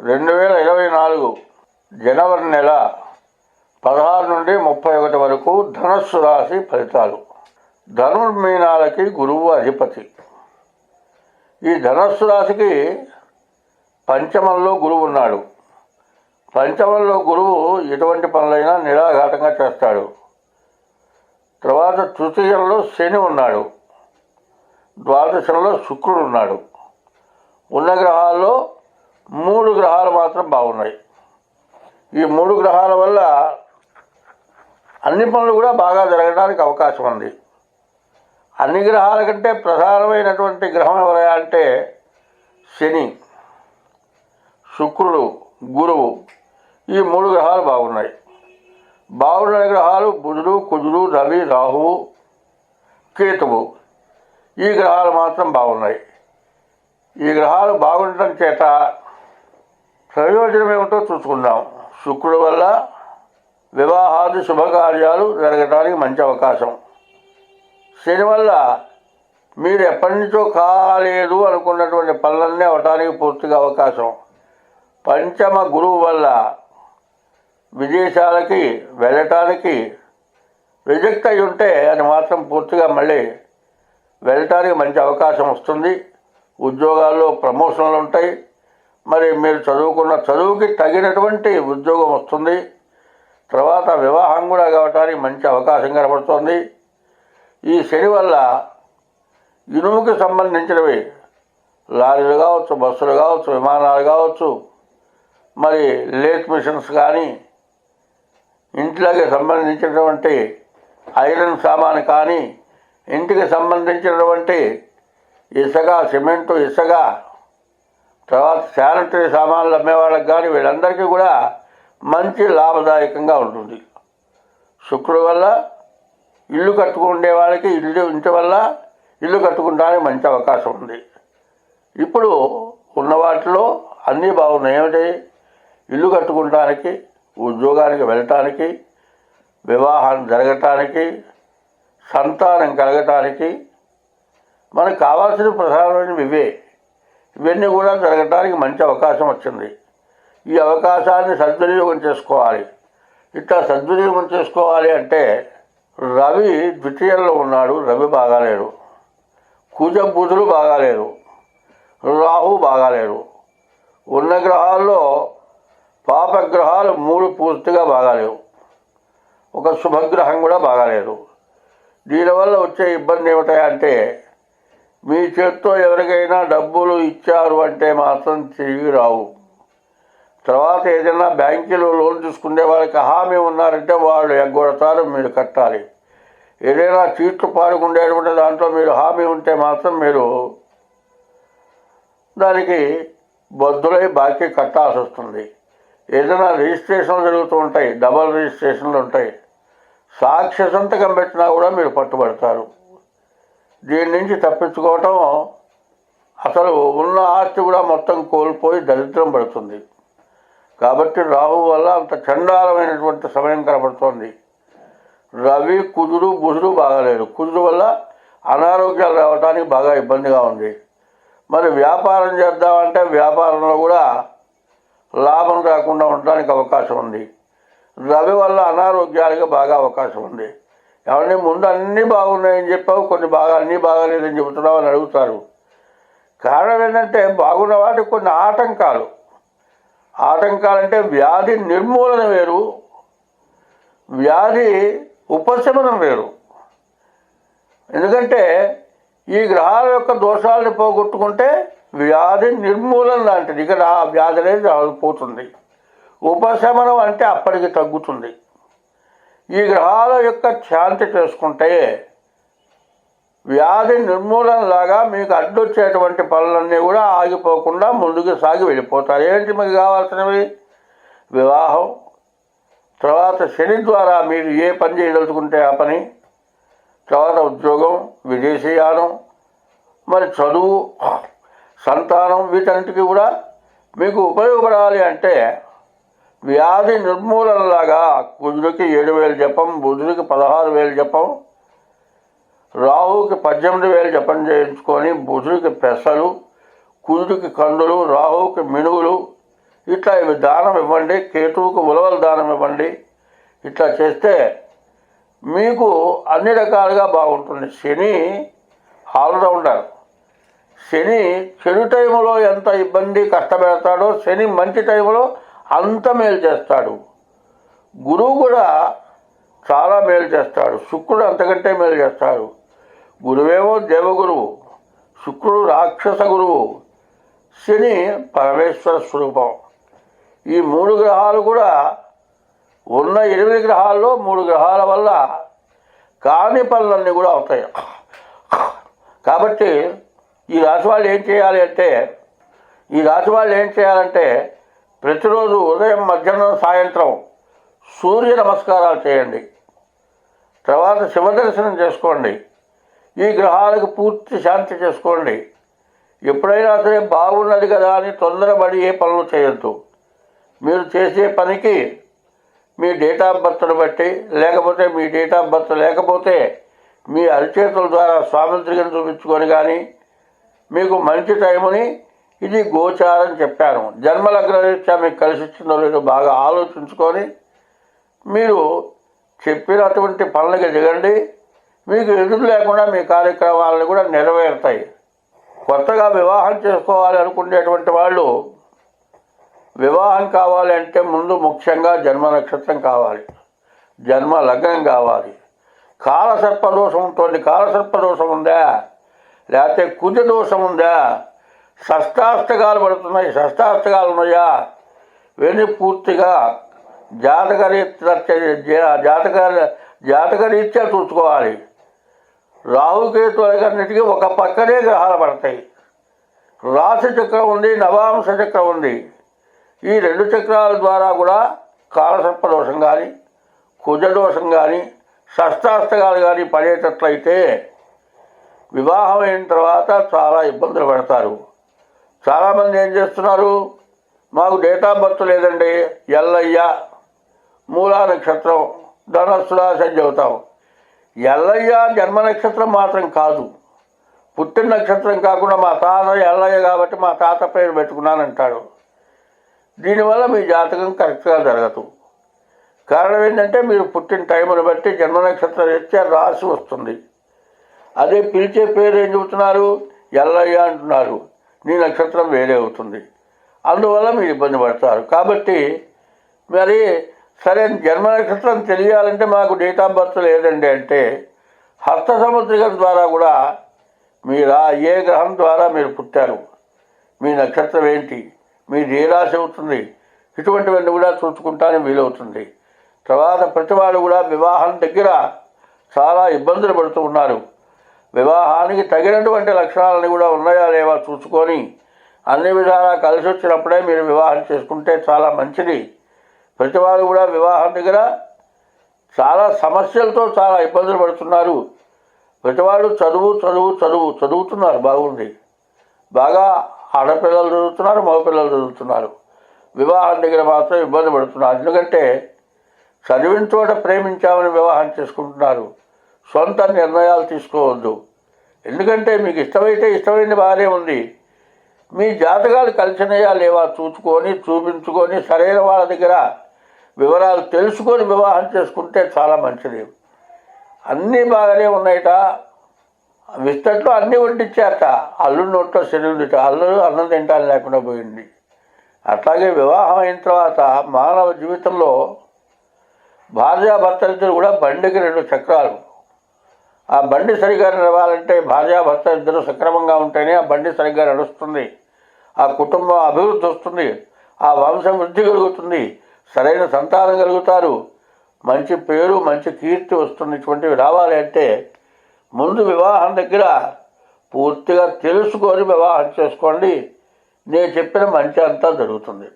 రెండు వేల ఇరవై నాలుగు జనవరి నెల పదహారు నుండి ముప్పై ఒకటి వరకు ధనస్సు రాశి ఫలితాలు. ధనుర్మీనాలకి గురువు అధిపతి. ఈ ధనస్సు రాశికి పంచమంలో గురువు ఉన్నాడు. పంచమంలో గురువు ఎటువంటి పనులైనా నిరాఘాటంగా చేస్తాడు. తర్వాత తృతీయంలో శని ఉన్నాడు. ద్వాదశంలో శుక్రుడు ఉన్నాడు. ఉన్న గ్రహాల్లో మూడు గ్రహాలు మాత్రం బాగున్నాయి. ఈ మూడు గ్రహాల వల్ల అన్ని పనులు కూడా బాగా జరగడానికి అవకాశం ఉంది. అన్ని గ్రహాల కంటే ప్రధానమైనటువంటి గ్రహం ఎవరయ్యా అంటే శని శుక్రుడు గురువు. ఈ మూడు గ్రహాలు బాగున్నాయి. బాగున్న గ్రహాలు బుధుడు కుజుడు రవి రాహువు కేతువు. ఈ గ్రహాలు మాత్రం బాగున్నాయి. ఈ గ్రహాలు బాగుండటం చేత ప్రయోజనం ఏమిటో చూసుకుందాం. శుక్రుడు వల్ల వివాహాది శుభకార్యాలు జరగడానికి మంచి అవకాశం. శని వల్ల మీరు ఎప్పటి నుంచో కాలేదు అనుకున్నటువంటి పనులన్నీ అవటానికి పూర్తిగా అవకాశం. పంచమ గురువు వల్ల విదేశాలకి వెళ్ళటానికి రిజెక్ట్ అయి ఉంటే అది మాత్రం పూర్తిగా మళ్ళీ వెళ్ళటానికి మంచి అవకాశం వస్తుంది. ఉద్యోగాల్లో ప్రమోషన్లు ఉంటాయి. మరి మీరు చదువుకున్న చదువుకి తగినటువంటి ఉద్యోగం వస్తుంది. తర్వాత వివాహం కూడా కావటానికి మంచి అవకాశం కనబడుతోంది. ఈ శని వల్ల ఇనుముకి సంబంధించినవి లారీలు కావచ్చు బస్సులు కావచ్చు విమానాలు కావచ్చు మరి లేత్ మిషన్స్ కానీ ఇంట్లోకి సంబంధించినటువంటి ఐరన్ సామాను కానీ ఇంటికి సంబంధించినటువంటి ఇసుక సిమెంటు ఇసుక తర్వాత శానిటరీ సామాన్లు అమ్మేవాళ్ళకి కానీ వీళ్ళందరికీ కూడా మంచి లాభదాయకంగా ఉంటుంది. శుక్రుడు వల్ల ఇల్లు కట్టుకునే వాళ్ళకి ఇల్లు ఇంటి వల్ల ఇల్లు కట్టుకుంటానికి మంచి అవకాశం ఉంది. ఇప్పుడు ఉన్న వాటిలో అన్నీ బాగున్నాయి. ఏమిటి? ఇల్లు కట్టుకుంటానికి ఉద్యోగానికి వెళ్ళటానికి వివాహం జరగటానికి సంతానం కలగటానికి మనకు కావాల్సిన ప్రధానమైనవి ఇవే. ఇవన్నీ కూడా జరగటానికి మంచి అవకాశం వచ్చింది. ఈ అవకాశాన్ని సద్వినియోగం చేసుకోవాలి. ఇట్లా సద్వినియోగం చేసుకోవాలి అంటే రవి ద్వితీయంలో ఉన్నాడు. రవి బాగాలేడు. కుజ బుధులు బాగాలేరు రాహు బాగాలేరు ఉన్న గ్రహాల్లో పాపగ్రహాలు మూడు పూర్తిగా బాగాలేవు. ఒక శుభగ్రహం కూడా బాగాలేదు. దీనివల్ల వచ్చే ఇబ్బంది ఏమిటంటే మీ చేత్తో ఎవరికైనా డబ్బులు ఇచ్చారు అంటే మాత్రం తిరిగి రావు. తర్వాత ఏదైనా బ్యాంకులో లోన్ తీసుకునే వాళ్ళకి హామీ ఉన్నారంటే వాళ్ళు ఎగ్గొడతారు మీరు కట్టాలి. ఏదైనా చీట్లు పాడుకుండేటువంటి దాంట్లో మీరు హామీ ఉంటే మాత్రం మీరు దానికి బద్దులై బాకీ కట్టాల్సి వస్తుంది. ఏదైనా రిజిస్ట్రేషన్లు జరుగుతూ ఉంటాయి డబల్ రిజిస్ట్రేషన్లు ఉంటాయి. సాక్ష్య సంతకం పెట్టినా కూడా మీరు పట్టుబడతారు. దీని నుంచి తప్పించుకోవటం అసలు ఉన్న ఆస్తి కూడా మొత్తం కోల్పోయి దరిద్రం పడుతుంది. కాబట్టి రాహు వల్ల అంత చండాలమైనటువంటి సమయం కనబడుతోంది. రవి కుజుడు బుధుడు బాగాలేదు కుజుడు వల్ల అనారోగ్యాలు రావడానికి బాగా ఇబ్బందిగా ఉంది. మరి వ్యాపారం చేద్దామంటే వ్యాపారంలో కూడా లాభం రాకుండా ఉండడానికి అవకాశం ఉంది. రవి వల్ల అనారోగ్యాలకు బాగా అవకాశం ఉంది. ఎవరిని ముందు అన్నీ బాగున్నాయని చెప్పావు కొన్ని బాగా అన్నీ బాగాలేదని చెబుతున్నావు అని అడుగుతారు. కారణం ఏంటంటే బాగున్న వాటికి కొన్ని ఆటంకాలు. ఆటంకాలంటే వ్యాధి నిర్మూలన వేరు వ్యాధి ఉపశమనం వేరు. ఎందుకంటే ఈ గ్రహాల యొక్క దోషాలను పోగొట్టుకుంటే వ్యాధి నిర్మూలన లాంటిది. ఇక ఆ వ్యాధి అనేది పోతుంది. ఉపశమనం అంటే అప్పటికి తగ్గుతుంది. ఈ గ్రహాల యొక్క శాంతి చేసుకుంటే వ్యాధి నిర్మూలన లాగా మీకు అడ్డొచ్చేటువంటి పనులన్నీ కూడా ఆగిపోకుండా ముందుకు సాగి వెళ్ళిపోతారు. ఏంటి మీకు కావాల్సినవి? వివాహం. తర్వాత శని ద్వారా మీరు ఏ పని చేయదలుచుకుంటే ఆ పని? తర్వాత ఉద్యోగం విదేశీయానం మరి చదువు సంతానం వీటన్నిటికీ కూడా మీకు ఉపయోగపడాలి అంటే వ్యాధి నిర్మూలనలాగా కుజుడికి ఏడు వేలు జపం బుధుడికి పదహారు వేలు జపం రాహుకి పద్దెనిమిది వేలు జపం చేయించుకొని బుధుడికి పెసలు కుజుడికి కందులు రాహుకి మినుగులు ఇట్లా ఇవి దానం ఇవ్వండి కేతువుకు ఉలవల దానం ఇవ్వండి. ఇట్లా చేస్తే మీకు అన్ని రకాలుగా బాగుంటుంది. శని ఆల్రౌండర్ శని చెడు టైంలో ఎంత ఇబ్బంది కష్టపెడతాడో శని మంచి టైంలో అంత మేలు చేస్తాడు. గురువు కూడా చాలా మేలు చేస్తాడు. శుక్రుడు అంతకంటే మేలు చేస్తాడు. గురువేమో దేవగురువు శుక్రుడు రాక్షస గురువు శని పరమేశ్వర స్వరూపం. ఈ మూడు గ్రహాలు కూడా ఉన్న ఎనిమిది గ్రహాల్లో మూడు గ్రహాల వల్ల కాని పనులన్నీ కూడా అవుతాయి. కాబట్టి ఈ రాశి వాళ్ళు ఏం చేయాలి అంటే ఈ రాశి వాళ్ళు ఏం చేయాలంటే ప్రతిరోజు ఉదయం మధ్యాహ్నం సాయంత్రం సూర్య నమస్కారాలు చేయండి. తర్వాత శివ దర్శనం చేసుకోండి. ఈ గ్రహాలకు పూర్తి శాంతి చేసుకోండి. ఎప్పుడైనా సరే బాగున్నది కదా అని తొందరపడి ఏ పనులు చేయొద్దు. మీరు చేసే పనికి మీ డేట్ ఆఫ్ బర్త్ను బట్టి లేకపోతే మీ డేట్ ఆఫ్ బర్త్ లేకపోతే మీ అరిచేతుల ద్వారా స్వాతంత్ర్యం చూపించుకొని కానీ మీకు మంచి టైముని ఇది గోచారం చెప్పాను జన్మలగ్న రీత్యా మీకు కలిసి ఇచ్చిందో లేదో బాగా ఆలోచించుకొని మీరు చెప్పినటువంటి పనులకి దిగండి. మీకు ఎదురు లేకుండా మీ కార్యక్రమాలను కూడా నెరవేరుతాయి. కొత్తగా వివాహం చేసుకోవాలి అనుకునేటువంటి వాళ్ళు వివాహం కావాలి అంటే ముందు ముఖ్యంగా జన్మ నక్షత్రం కావాలి. జన్మ లగ్నం కావాలి. కాలసర్ప దోషం ఉంటుంది. కాలసర్ప దోషం ఉందా? లేకపోతే కుజ దోషం ఉందా? షష్టాష్టకాలు పడుతున్నాయి. షష్టాష్టకాలు ఉన్నాయా? ఇవన్నీ పూర్తిగా జాతకరీత్యా జాతక జాతకరీత్యా చూసుకోవాలి. రాహుకేతు అన్నిటికీ ఒక పక్కనే గ్రహాలు పడతాయి. రాశి చక్రం ఉంది నవాంశ చక్రం ఉంది. ఈ రెండు చక్రాల ద్వారా కూడా కాలసర్ప దోషం కానీ కుజ దోషం కానీ షష్టాష్టకాలు కానీ పడేటట్లయితే వివాహం అయిన తర్వాత చాలా ఇబ్బందులు పడతారు. చాలామంది ఏం చేస్తున్నారు? మాకు డేట్ ఆఫ్ బర్త్ లేదండి. ఎల్లయ్య మూలా నక్షత్రం ధనస్సు రాశి అని చెబుతాం. ఎల్లయ్య జన్మ నక్షత్రం మాత్రం కాదు. పుట్టిన నక్షత్రం కాకుండా మా తాత ఎల్లయ్య కాబట్టి మా తాత పేరు పెట్టుకున్నానంటాడు. దీనివల్ల మీ జాతకం కరెక్ట్గా జరగదు. కారణం ఏంటంటే మీరు పుట్టిన టైంను బట్టి జన్మ నక్షత్రం రీత్యా రాసి వస్తుంది. అదే పిలిచే పేరు ఏం చెబుతున్నారు? ఎల్లయ్య అంటున్నారు. నీ నక్షత్రం వేరే అవుతుంది. అందువల్ల మీరు ఇబ్బంది పడతారు. కాబట్టి మరి సరే జన్మ నక్షత్రం తెలియాలంటే మాకు డేట్ ఆఫ్ బర్త్ లేదండి అంటే హస్త సముద్రికం ద్వారా కూడా మీరు ఆ ఏ గ్రహం ద్వారా మీరు పుట్టారు. మీ నక్షత్రం ఏంటి? మీది ఏ రాశి అవుతుంది? ఇటువంటివన్నీ కూడా చూసుకుంటానే వీలవుతుంది. తర్వాత ప్రతి వాళ్ళు కూడా వివాహం దగ్గర చాలా ఇబ్బందులు పడుతూ ఉన్నారు. వివాహానికి తగినటువంటి లక్షణాలని కూడా ఉన్నాయా లేవా చూసుకొని అన్ని విధాలా కలిసి వచ్చినప్పుడే మీరు వివాహం చేసుకుంటే చాలా మంచిది. ప్రతి కూడా వివాహం దగ్గర చాలా సమస్యలతో చాలా ఇబ్బందులు పడుతున్నారు. ప్రతివాడు చదువు చదువు చదువు చదువుతున్నారు బాగుంది. బాగా ఆడపిల్లలు చదువుతున్నారు మగపిల్లలు చదువుతున్నారు. వివాహం దగ్గర మాత్రం ఇబ్బంది పడుతున్నారు. ఎందుకంటే చదివిన చోట ప్రేమించామని వివాహం చేసుకుంటున్నారు. సొంత నిర్ణయాలు తీసుకోవద్దు. ఎందుకంటే మీకు ఇష్టమైతే ఇష్టమైంది బాగానే ఉంది. మీ జాతకాలు కలిసినయా లేవా చూసుకొని చూపించుకొని సరైన వాళ్ళ దగ్గర వివరాలు తెలుసుకొని వివాహం చేసుకుంటే చాలా మంచిది. అన్నీ బాగానే ఉన్నాయట. విస్తట్లో అన్నీ వడ్డిచ్చారట అల్లు నోట్లో శరీరుడిట అల్లు అన్నం తింటాను లేకుండా పోయింది. అట్లాగే వివాహం అయిన తర్వాత మానవ జీవితంలో భార్యాభర్తలిద్దరు కూడా బండికి రెండు చక్రాలు. ఆ బండి సరిగ్గా నడవాలంటే భార్యాభర్త ఇద్దరు సక్రమంగా ఉంటేనే ఆ బండి సరిగ్గా నడుస్తుంది. ఆ కుటుంబం అభివృద్ధి వస్తుంది. ఆ వంశం వృద్ధి కలుగుతుంది. సరైన సంతానం కలుగుతారు. మంచి పేరు మంచి కీర్తి వస్తుంది ఇటువంటివి రావాలి అంటే ముందు వివాహం దగ్గర పూర్తిగా తెలుసుకొని వివాహం చేసుకోండి. నేను చెప్పిన మంచి అంతా జరుగుతుంది.